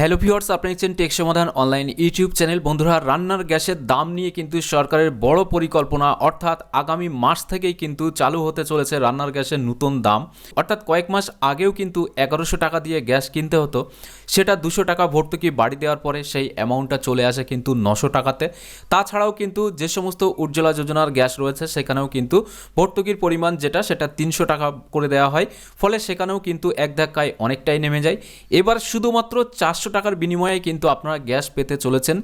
Hello viewers, আপনি দেখছেন take সমাধান অনলাইন ইউটিউব চ্যানেল। বন্ধুরা, রান্নার গ্যাসের দাম নিয়ে কিন্তু সরকারের বড় পরিকল্পনা, অর্থাৎ আগামী মাস থেকেই কিন্তু চালু হতে চলেছে রান্নার গ্যাসের নতুন দাম। অর্থাৎ কয়েক মাস আগেও কিন্তু এগারোশো টাকা দিয়ে গ্যাস কিনতে হতো। সেটা দুশো টাকা ভর্তুকি বাড়ি দেওয়ার পরে সেই অ্যামাউন্টটা চলে আসে কিন্তু নশো টাকাতে। তাছাড়াও কিন্তু যে সমস্ত উজ্জ্বলা যোজনার গ্যাস রয়েছে, সেখানেও কিন্তু ভর্তুকির পরিমাণ যেটা, সেটা তিনশো টাকা করে দেওয়া হয়। ফলে সেখানেও কিন্তু এক ধাক্কায় অনেকটাই নেমে যায়। এবার শুধুমাত্র চারশো টাকার বিনিময়ে কিন্তু আপনারা গ্যাস পেতে চলেছেন।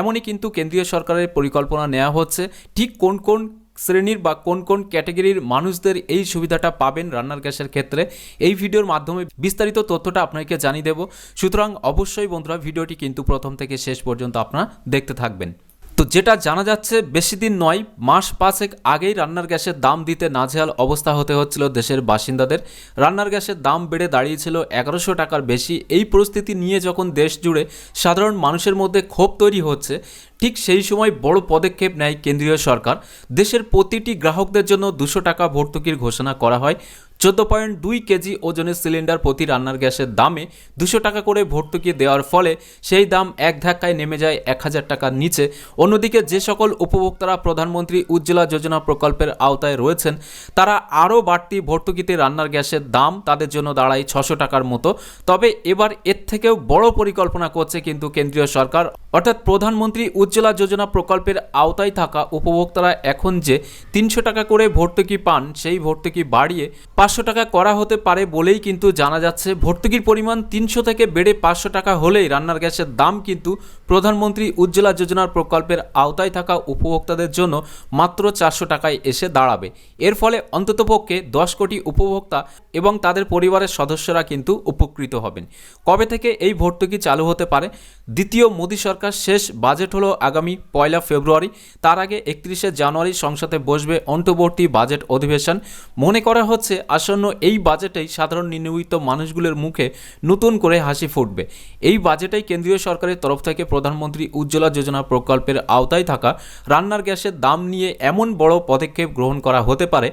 এমনই কিন্তু কেন্দ্রীয় সরকারের পরিকল্পনা নেওয়া হচ্ছে। ঠিক কোন কোন শ্রেণির বা কোন কোন ক্যাটাগরির মানুষদের এই সুবিধাটা পাবেন রান্নার গ্যাসের ক্ষেত্রে, এই ভিডিওর মাধ্যমে বিস্তারিত তথ্যটা আপনাকে জানিয়ে দেব। সুতরাং অবশ্যই বন্ধুরা, ভিডিওটি কিন্তু প্রথম থেকে শেষ পর্যন্ত আপনারা দেখতে থাকবেন। তো যেটা জানা যাচ্ছে, বেশি দিন নয়, মাস পাঁচেক আগেই রান্নার গ্যাসের দাম দিতে নাজেহাল অবস্থা হতে হচ্ছিল দেশের বাসিন্দাদের। রান্নার গ্যাসের দাম বেড়ে দাঁড়িয়েছিল এগারোশো টাকার বেশি। এই পরিস্থিতি নিয়ে যখন দেশ জুড়ে সাধারণ মানুষের মধ্যে ক্ষোভ তৈরি হচ্ছে, ঠিক সেই সময় বড় পদক্ষেপ নেয় কেন্দ্রীয় সরকার। দেশের প্রতিটি গ্রাহকদের জন্য দুশো টাকা ভর্তুকির ঘোষণা করা হয়। চোদ্দ পয়েন্ট দুই কেজি ওজনের সিলিন্ডার প্রতি রান্নার গ্যাসের দামে দুশো টাকা করে ভর্তুকি দেওয়ার ফলে সেই দাম এক ধাক্কায় নেমে যায় এক হাজার টাকার নিচে। অন্যদিকে যে সকল উপভোক্তারা প্রধানমন্ত্রী উজ্জ্বলা যোজনা প্রকল্পের আওতায় রয়েছেন, তারা আরও বাড়তি ভর্তুকিতে রান্নার গ্যাসের দাম তাদের জন্য দাঁড়ায় ছশো টাকার মতো। তবে এবার এর থেকেও বড় পরিকল্পনা করছে কিন্তু কেন্দ্রীয় সরকার। অর্থাৎ প্রধানমন্ত্রী উজ্জ্বলা যোজনা প্রকল্পের আওতায় থাকা উপভোক্তারা এখন যে তিনশো টাকা করে ভর্তুকি পান, সেই ভর্তুকি বাড়িয়ে পাঁচশো টাকা করা হতে পারে বলেই কিন্তু জানা যাচ্ছে। ভর্তুকির পরিমাণ তিনশো থেকে বেড়ে পাঁচশো টাকা হলেই রান্নার গ্যাসের দাম কিন্তু প্রধানমন্ত্রী উজ্জ্বলা যোজনার প্রকল্পের আওতায় থাকা উপভোক্তাদের জন্য মাত্র চারশো টাকায় এসে দাঁড়াবে। এর ফলে অন্ততপক্ষে দশ কোটি উপভোক্তা এবং তাদের পরিবারের সদস্যরা কিন্তু উপকৃত হবেন। কবে থেকে এই ভর্তুকি চালু হতে পারে? দ্বিতীয় মোদী সরকার শেষ বাজেট হলো আগামী পয়লা ফেব্রুয়ারি। তার আগে একত্রিশে জানুয়ারি সংসদে বসবে অন্তর্বর্তী বাজেট অধিবেশন। মনে করা হচ্ছে আসন্ন এই বাজেটেই সাধারণ নিম্নবিত্ত মানুষগুলোর মুখে নতুন করে হাসি ফুটবে। এই বাজেটেই কেন্দ্রীয় সরকারের তরফ থেকে প্রধানমন্ত্রী উজ্জ্বলা যোজনা প্রকল্পের আওতায় থাকা রান্নার গ্যাসের দাম নিয়ে এমন বড় পদক্ষেপ গ্রহণ করা হতে পারে,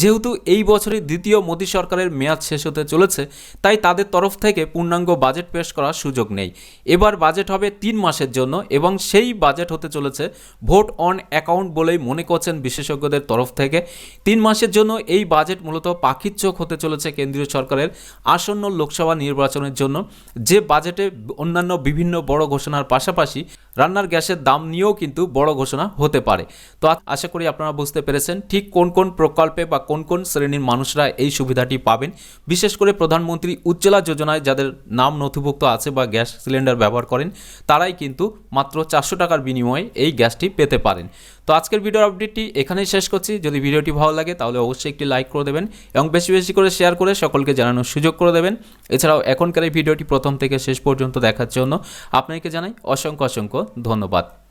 যেহেতু এই বছরই দ্বিতীয় মোদী সরকারের মেয়াদ শেষ হতে চলেছে, তাই তাদের তরফ থেকে পূর্ণাঙ্গ বাজেট পেশ করার সুযোগ নেই। এবার বাজেট হবে তিন মাসের জন্য এবং সেই বাজেট হতে চলেছে ভোট অন অ্যাকাউন্ট বলেই মনে করছেন বিশেষজ্ঞদের তরফ থেকে। তিন মাসের জন্য এই বাজেট মূলত পাখির চোখ হতে চলেছে কেন্দ্রীয় সরকারের আসন্ন লোকসভা নির্বাচনের জন্য। যে বাজেটে অন্যান্য বিভিন্ন বড় ঘোষণার পাশাপাশি রান্নার গ্যাসের দাম নিয়েও কিন্তু বড় ঘোষণা হতে পারে। তো আশা করি আপনারা বুঝতে পেরেছেন ঠিক কোন কোন প্রকল্পে বা কোন কোন শ্রেণির মানুষরা এই সুবিধাটি পাবেন। বিশেষ করে প্রধানমন্ত্রী উজ্জ্বলা যোজনায় যাদের নাম নথিভুক্ত আছে বা গ্যাস সিলিন্ডার ব্যবহার করেন, তারাই কিন্তু মাত্র চারশো টাকার বিনিময়ে এই গ্যাসটি পেতে পারেন। তো আজকের ভিডিওর আপডেটটি এখানেই শেষ করছি। যদি ভিডিওটি ভালো লাগে, তাহলে অবশ্যই একটি লাইক করে দেবেন এবং বেশি বেশি করে শেয়ার করে সকলকে জানানোর সুযোগ করে দেবেন। এছাড়াও এখনকার এই ভিডিওটি প্রথম থেকে শেষ পর্যন্ত দেখার জন্য আপনাকে জানাই অসংখ্য অসংখ্য ধন্যবাদ।